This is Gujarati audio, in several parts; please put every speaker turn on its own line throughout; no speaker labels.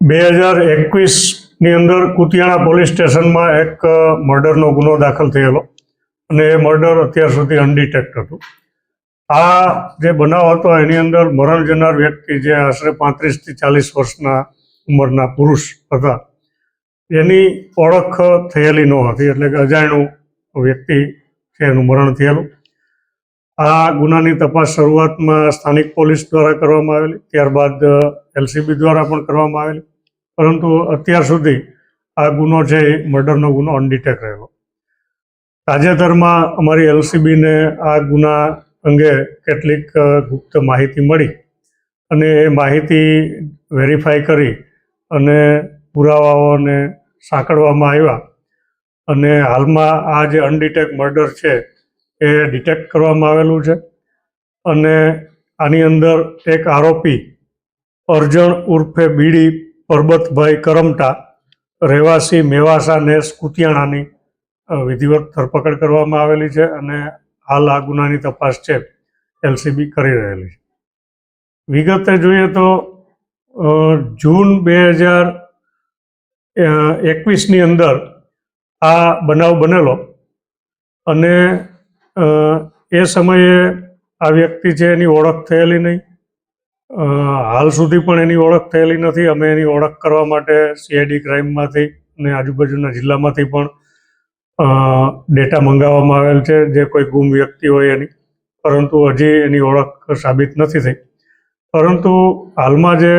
બે હજાર એકવીસની અંદર કુતિયાણા પોલીસ સ્ટેશનમાં એક મર્ડરનો ગુનો દાખલ થયેલો. અને એ મર્ડર અત્યાર સુધી અનડિટેક્ટ હતું. આ જે બનાવ હતો, એની અંદર મરણ જનાર વ્યક્તિ જે આશરે પાંત્રીસથી ચાલીસ વર્ષના ઉંમરના પુરુષ હતા, એની ઓળખ થયેલી ન હતી એટલે કે અજાણ્યું વ્યક્તિ છે, એનું મરણ થયેલું. આ ગુનાની તપાસ શરૂઆતમાં સ્થાનિક પોલીસ દ્વારા કરવામાં આવેલી, ત્યારબાદ એલસીબી દ્વારા પણ કરવામાં આવેલી. પરંતુ અત્યાર સુધી આ ગુનો છે એ, મર્ડરનો ગુનો અનડિટેક રહેલો. તાજેતરમાં અમારી એલસીબીને આ ગુના અંગે કેટલીક ગુપ્ત માહિતી મળી અને એ માહિતી વેરીફાઈ કરી અને પુરાવાઓને સાંકળવામાં આવ્યા. અને હાલમાં આ જે અનડિટેક મર્ડર છે એ ડિટેક્ટ કરવામાં આવેલું છે. અને આની અંદર એક આરોપી અર્જણ ઉર્ફે બીડી પરબતભાઈ કરમટા, રહેવાસી મેવાસા નેસ કુતિયાણાની વિધિવત ધરપકડ કરવામાં આવેલી છે અને હાલ આ ગુનાની તપાસ છે, એલસીબી કરી રહેલી છે. વિગતે જોઈએ તો જૂન બે હજાર એકવીસની અંદર આ બનાવ બનેલો અને એ સમયે આ વ્યક્તિ છે એની ઓળખ થયેલી નહીં. હાલ સુધી પણ એની ઓળખ થયેલી નથી. અમે એની ઓળખ કરવા માટે સીઆઈડી ક્રાઇમમાંથી અને આજુબાજુના જિલ્લામાંથી પણ ડેટા મંગાવવામાં આવેલ છે. જે કોઈ ગુમ વ્યક્તિ હોય એની. પરંતુ હજી એની ઓળખ સાબિત નથી થઈ. પરંતુ હાલમાં જે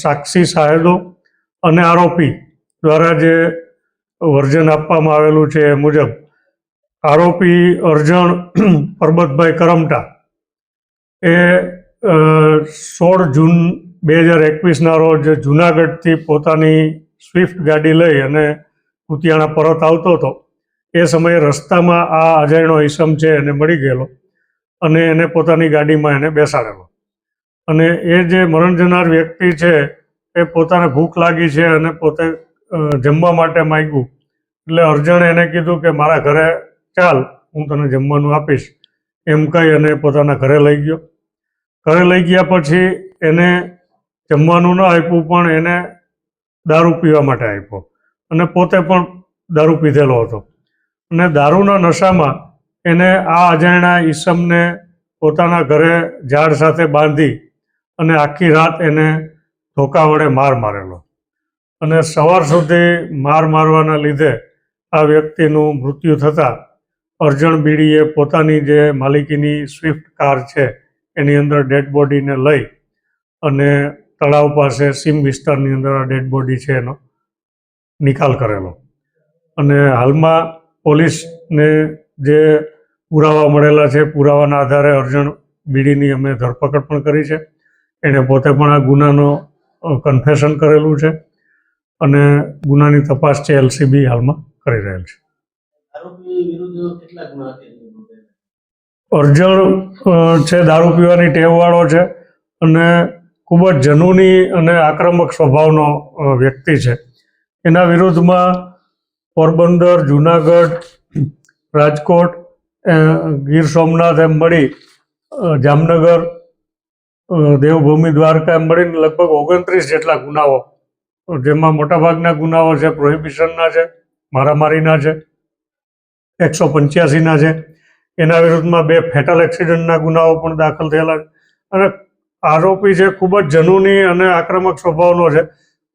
સાક્ષી સાહેદો અને આરોપી દ્વારા જે વર્જન આપવામાં આવેલું છે એ મુજબ આરોપી અર્જણ પરબતભાઈ કરમટા. એ સોળ જૂન બે હજાર એકવીસના રોજ જુનાગઢથી પોતાની સ્વિફ્ટ ગાડી લઈ અને કુતિયાણા પરત આવતો હતો. એ સમયે રસ્તામાં આ અજાણ્યો ઈસમ છે એને મળી ગયેલો અને એને પોતાની ગાડીમાં એને બેસાડેલો. અને એ જે મરણ જનાર વ્યક્તિ છે એ પોતાને ભૂખ લાગી છે અને પોતે જમવા માટે માગ્યું. એટલે અર્જણે એને કીધું કે મારા ઘરે ચાલ, હું તને જમવાનું આપીશ. એમ કહી અને પોતાના ઘરે લઈ ગયો. ઘરે લઈ ગયા પછી એને જમવાનું ન આપ્યું, પણ એને દારૂ પીવા માટે આપ્યો. અને પોતે પણ દારૂ પીધેલો હતો. અને દારૂના નશામાં એને આ અજાણ્યા ઈસમને પોતાના ઘરે ઝાડ સાથે બાંધી અને આખી રાત એને ધોકા વડે માર મારેલો. અને સવાર સુધી માર મારવાના લીધે આ વ્યક્તિનું મૃત્યુ થતાં અર્જણ બીડીએ પોતાની જે માલિકીની સ્વિફ્ટ કાર છે, એની અંદર ડેડ બોડીને લઈ અને તળાવ પાસે સીમ વિસ્તારની અંદર આ ડેડ બોડી છે એનો નિકાલ કરેલો. અને હાલમાં પોલીસને જે પુરાવા મળેલા છે, પુરાવાના આધારે અર્જણ બીડીની અમે ધરપકડ પણ કરી છે. એણે પોતે પણ આ ગુનાનો કન્ફેશન કરેલું છે અને ગુનાની તપાસ છે એલસીબી હાલમાં કરી રહેલ છે. અર્જણ છે, દારૂ પીવાની ટેવવાળો છે અને ખૂબ જ જનૂની અને આક્રમક સ્વભાવનો વ્યક્તિ છે. એના વિરુદ્ધમાં પોરબંદર, જુનાગઢ, રાજકોટ ગીર સોમનાથ એમ મળી જામનગર દેવભૂમિ દ્વારકા એમ મળીને લગભગ ઓગણત્રીસ જેટલા ગુનાઓ, જેમાં મોટાભાગના ગુનાઓ છે, પ્રોહિબિશનના છે, મારામારીના છે. એકસો પંચ્યાસીના છે. એના વિરુદ્ધમાં બે ફેટલ એક્સિડન્ટના ગુનાઓ પણ દાખલ થયેલા છે. અને આરોપી છે, ખૂબ જ જનૂની અને આક્રમક સ્વભાવનો છે.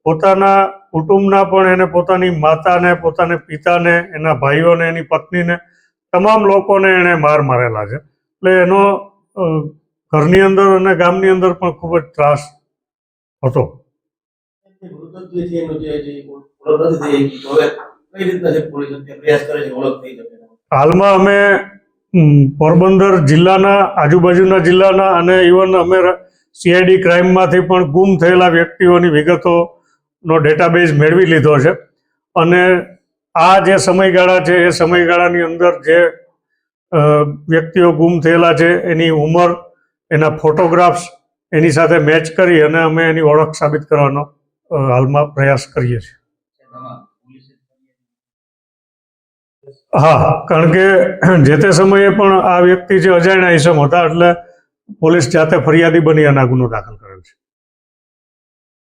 પોતાના કુટુંબના પણ એને પોતાની માતાને, પોતાને પિતાને, એના ભાઈઓને, એની પત્નીને તમામ લોકોને એણે માર મારેલા છે. એટલે એનો ઘરની અંદર અને ગામની અંદર પણ ખૂબ જ ત્રાસ હતો. હાલમાં અમે પોરબંદર જિલ્લાના, આજુબાજુના જિલ્લાના અને ઇવન અમે સીઆઈડી ક્રાઇમમાંથી પણ ગુમ થયેલા વ્યક્તિઓની વિગતોનો ડેટાબેઝ મેળવી લીધો છે. અને આ જે સમયગાળા છે, એ સમયગાળાની અંદર જે વ્યક્તિઓ ગુમ થયેલા છે, એની ઉંમર, એના ફોટોગ્રાફ્સ એની સાથે મેચ કરી અને અમે એની ઓળખ સાબિત કરવાનો હાલમાં પ્રયાસ કરીએ છીએ. હા, કારણ કે જે તે સમયે પણ આ વ્યક્તિ જે અજાણ્યા ઈસમ હતા, એટલે પોલીસ જાતે ફરિયાદી બની અને આ ગુનો દાખલ કરેલ છે.